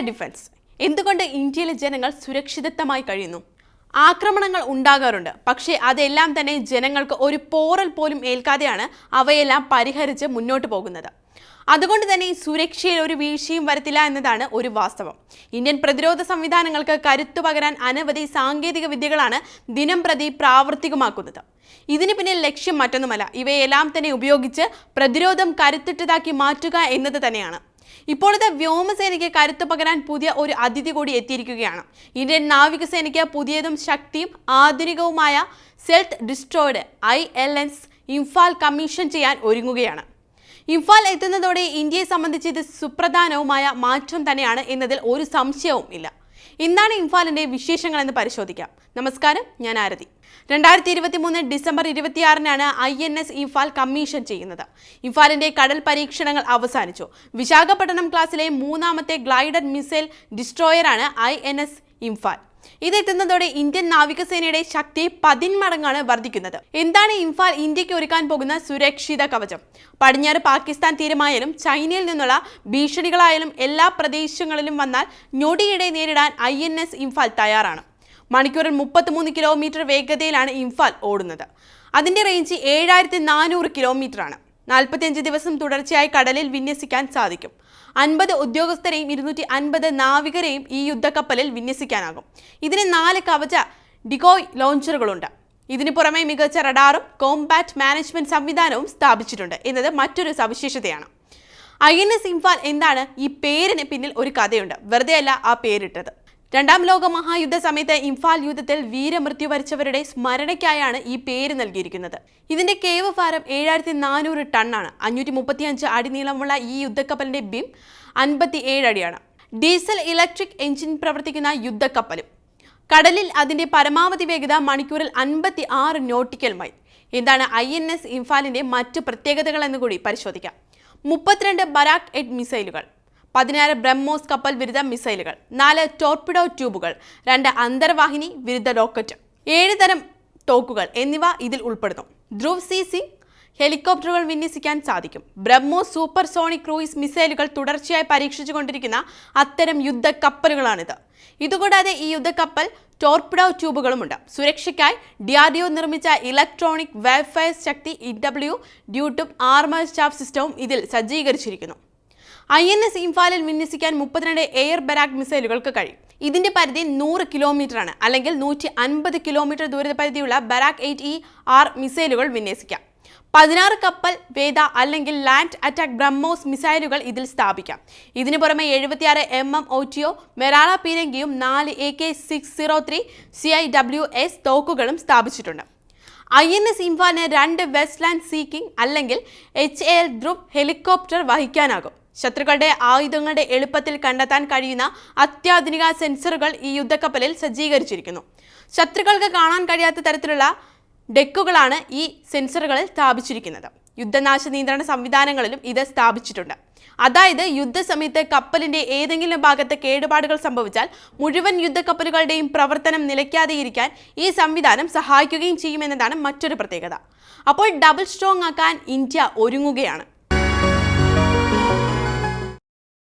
Defence എന്തുകൊണ്ട് ഇന്ത്യയിലെ ജനങ്ങൾ സുരക്ഷിതത്വമായി കഴിയുന്നു? ആക്രമണങ്ങൾ ഉണ്ടാകാറുണ്ട്. പക്ഷേ അതെല്ലാം തന്നെ ജനങ്ങൾക്ക് ഒരു പോറൽ പോലും ഏൽക്കാതെയാണ് അവയെല്ലാം പരിഹരിച്ച് മുന്നോട്ട് പോകുന്നത്. അതുകൊണ്ട് തന്നെ സുരക്ഷയിൽ ഒരു വീഴ്ചയും വരത്തില്ല എന്നതാണ് ഒരു വാസ്തവം. ഇന്ത്യൻ പ്രതിരോധ സംവിധാനങ്ങൾക്ക് കരുത്തു പകരാൻ അനവധി സാങ്കേതിക വിദ്യകളാണ് ദിനം പ്രതി പ്രാവർത്തികമാക്കുന്നത്. ഇതിന് പിന്നിൽ ലക്ഷ്യം മറ്റൊന്നുമല്ല. ഇവയെല്ലാം തന്നെ ഉപയോഗിച്ച് പ്രതിരോധം കരുത്തുറ്റതാക്കി മാറ്റുക എന്നത് തന്നെയാണ്. ഇപ്പോഴത്തെ വ്യോമസേനയ്ക്ക് കരുത്തു പകരാൻ പുതിയ ഒരു അതിഥി കൂടി എത്തിയിരിക്കുകയാണ്. ഇന്ത്യൻ നാവികസേനയ്ക്ക് പുതിയതും ശക്തിയും ആധുനികവുമായ stealth destroyer I L N S Imphal commission ചെയ്യാൻ ഒരുങ്ങുകയാണ്. ഇംഫാൽ എത്തുന്നതോടെ ഇന്ത്യയെ സംബന്ധിച്ച് ഇത് സുപ്രധാനവുമായ മാറ്റം തന്നെയാണ് എന്നതിൽ ഒരു സംശയവും ഇല്ല. എന്താണ് ഇംഫാലിന്റെ വിശേഷങ്ങൾ എന്ന് പരിശോധിക്കാം. നമസ്കാരം ഞാൻ ആരതി. രണ്ടായിരത്തി ഇരുപത്തി മൂന്ന് December ഇരുപത്തിയാറിനാണ് I N S Imphal commission ചെയ്യുന്നത്. ഇംഫാലിന്റെ കടൽ പരീക്ഷണങ്ങൾ അവസാനിച്ചു. വിശാഖപട്ടണം ക്ലാസ്സിലെ മൂന്നാമത്തെ ഗ്ലൈഡർ മിസൈൽ ഡിസ്ട്രോയറാണ് ഐ എൻ എസ് ഇംഫാൽ. ഇതെത്തുന്നതോടെ ഇന്ത്യൻ നാവികസേനയുടെ ശക്തി പതിന്മടങ്ങാണ് വർദ്ധിക്കുന്നത്. എന്താണ് ഇംഫാൽ ഇന്ത്യയ്ക്ക് ഒരുക്കാൻ പോകുന്ന സുരക്ഷിത കവചം? പടിഞ്ഞാറ് പാകിസ്ഥാൻ തീരമായാലും ചൈനയിൽ നിന്നുള്ള ഭീഷണികളായാലും എല്ലാ പ്രദേശങ്ങളിലും വന്നാൽ ഞൊടിയിടെ നേരിടാൻ ഐ എൻ എസ് ഇംഫാൽ തയ്യാറാണ്. മണിക്കൂറിൽ മുപ്പത്തിമൂന്ന് കിലോമീറ്റർ വേഗതയിലാണ് ഇംഫാൽ ഓടുന്നത്. അതിന്റെ റേഞ്ച് ഏഴായിരത്തി നാനൂറ് കിലോമീറ്റർ ആണ് നാൽപ്പത്തിയഞ്ച് ദിവസം തുടർച്ചയായി കടലിൽ വിന്യസിക്കാൻ സാധിക്കും. അൻപത് ഉദ്യോഗസ്ഥരെയും ഇരുന്നൂറ്റി അൻപത് നാവികരെയും ഈ യുദ്ധക്കപ്പലിൽ വിന്യസിക്കാനാകും. ഇതിന് നാല് കവച ഡിഗോയ് ലോഞ്ചറുകളുണ്ട്. ഇതിനു പുറമെ മികച്ച റഡാറും കോംബാറ്റ് മാനേജ്മെന്റ് സംവിധാനവും സ്ഥാപിച്ചിട്ടുണ്ട്. എന്നത് മറ്റൊരു സവിശേഷതയാണ്. ഐ എൻ എസ് ഇംഫാൽ എന്താണ്? ഈ പേരിന് പിന്നിൽ ഒരു കഥയുണ്ട്. വെറുതെയല്ല ആ പേരിട്ടത്. രണ്ടാം ലോക മഹായുദ്ധ സമയത്ത് ഇംഫാൽ യുദ്ധത്തിൽ വീരമൃത്യു വരിച്ചവരുടെ സ്മരണയ്ക്കായാണ് ഈ പേര് നൽകിയിരിക്കുന്നത്. ഇതിന്റെ കേവ് ഭാരം ഏഴായിരത്തി നാനൂറ് ടണ്ണാണ്. അഞ്ഞൂറ്റി മുപ്പത്തി അഞ്ച് അടി നീളമുള്ള ഈ യുദ്ധക്കപ്പലിന്റെ ബിം അൻപത്തി ഏഴ് അടിയാണ്. ഡീസൽ ഇലക്ട്രിക് എഞ്ചിൻ പ്രവർത്തിക്കുന്ന യുദ്ധക്കപ്പലും. കടലിൽ അതിന്റെ പരമാവധി വേഗത മണിക്കൂറിൽ അൻപത്തി ആറ് നോട്ടിക്കൽ മൈൽ. എന്താണ് ഐ എൻ എസ് ഇംഫാലിന്റെ മറ്റ് പ്രത്യേകതകൾ എന്ന് കൂടി പരിശോധിക്കാം. മുപ്പത്തിരണ്ട് ബരാക് എഡ് മിസൈലുകൾ. പതിനാറ് ബ്രഹ്മോസ് കപ്പൽ വിരുദ്ധ മിസൈലുകൾ നാല് ടോർപിഡോ ട്യൂബുകൾ രണ്ട് അന്തർവാഹിനി വിരുദ്ധ റോക്കറ്റ് ഏഴ് തരം തോക്കുകൾ എന്നിവ ഇതിൽ ഉൾപ്പെടുന്നു. ധ്രുവ് സി സി ഹെലികോപ്റ്ററുകൾ വിന്യസിക്കാൻ സാധിക്കും. ബ്രഹ്മോസ് സൂപ്പർ സോണിക് ക്രൂയിസ് മിസൈലുകൾ തുടർച്ചയായി പരീക്ഷിച്ചു പരീക്ഷിച്ചുകൊണ്ടിരിക്കുന്ന അത്തരം യുദ്ധ കപ്പലുകളാണിത്. ഇതുകൂടാതെ ഈ യുദ്ധക്കപ്പൽ ടോർപിഡോ ട്യൂബുകളുമുണ്ട്. സുരക്ഷയ്ക്കായി ഡിആർഡിഒ നിർമ്മിച്ച electronic warfare Shakti E W ഡ്യൂട്ടും armour staff സിസ്റ്റവും ഇതിൽ സജ്ജീകരിച്ചിരിക്കുന്നു. ഐ എൻ എസ് ഇംഫാലിൽ വിന്യസിക്കാൻ മുപ്പത്തിരണ്ട് എയർ ബരാക് മിസൈലുകൾക്ക് കഴിയും. ഇതിന്റെ പരിധി നൂറ് കിലോമീറ്റർ ആണ് അല്ലെങ്കിൽ നൂറ്റി അൻപത് കിലോമീറ്റർ ദൂരപരിധിയുള്ള ബരാക് എയ്റ്റ് ഇ ആർ മിസൈലുകൾ വിന്യസിക്കാം. പതിനാറ് കപ്പൽ വേദ അല്ലെങ്കിൽ ലാൻഡ് അറ്റാക്ക് ബ്രഹ്മോസ് മിസൈലുകൾ ഇതിൽ സ്ഥാപിക്കാം. ഇതിനു പുറമെ എഴുപത്തിയാറ് എം എം ഒറ്റിയോ മെറാള പീരങ്കിയും നാല് A K six zero three C I W S തോക്കുകളും സ്ഥാപിച്ചിട്ടുണ്ട്. ഐ എൻ എസ് ഇംഫാലിന് രണ്ട് വെസ്റ്റ്ലാൻഡ് സീക്കിംഗ് അല്ലെങ്കിൽ എച്ച് എൽ ധ്രുവ് ഹെലികോപ്റ്റർ വഹിക്കാനാകും. ശത്രുക്കളുടെ ആയുധങ്ങളുടെ എളുപ്പത്തിൽ കണ്ടെത്താൻ കഴിയുന്ന അത്യാധുനിക സെൻസറുകൾ ഈ യുദ്ധക്കപ്പലിൽ സജ്ജീകരിച്ചിരിക്കുന്നു. ശത്രുക്കൾക്ക് കാണാൻ കഴിയാത്ത തരത്തിലുള്ള ഡെക്കുകളാണ് ഈ സെൻസറുകളിൽ സ്ഥാപിച്ചിരിക്കുന്നത്. യുദ്ധനാശ നിയന്ത്രണ സംവിധാനങ്ങളിലും ഇത് സ്ഥാപിച്ചിട്ടുണ്ട്. അതായത് യുദ്ധസമയത്ത് കപ്പലിന്റെ ഏതെങ്കിലും ഭാഗത്ത് കേടുപാടുകൾ സംഭവിച്ചാൽ മുഴുവൻ യുദ്ധക്കപ്പലുകളുടെയും പ്രവർത്തനം നിലയ്ക്കാതെയിരിക്കാൻ ഈ സംവിധാനം സഹായിക്കുകയും ചെയ്യുമെന്നതാണ് മറ്റൊരു പ്രത്യേകത. അപ്പോൾ ഡബിൾ സ്ട്രോങ് ആക്കാൻ ഇന്ത്യ ഒരുങ്ങുകയാണ്.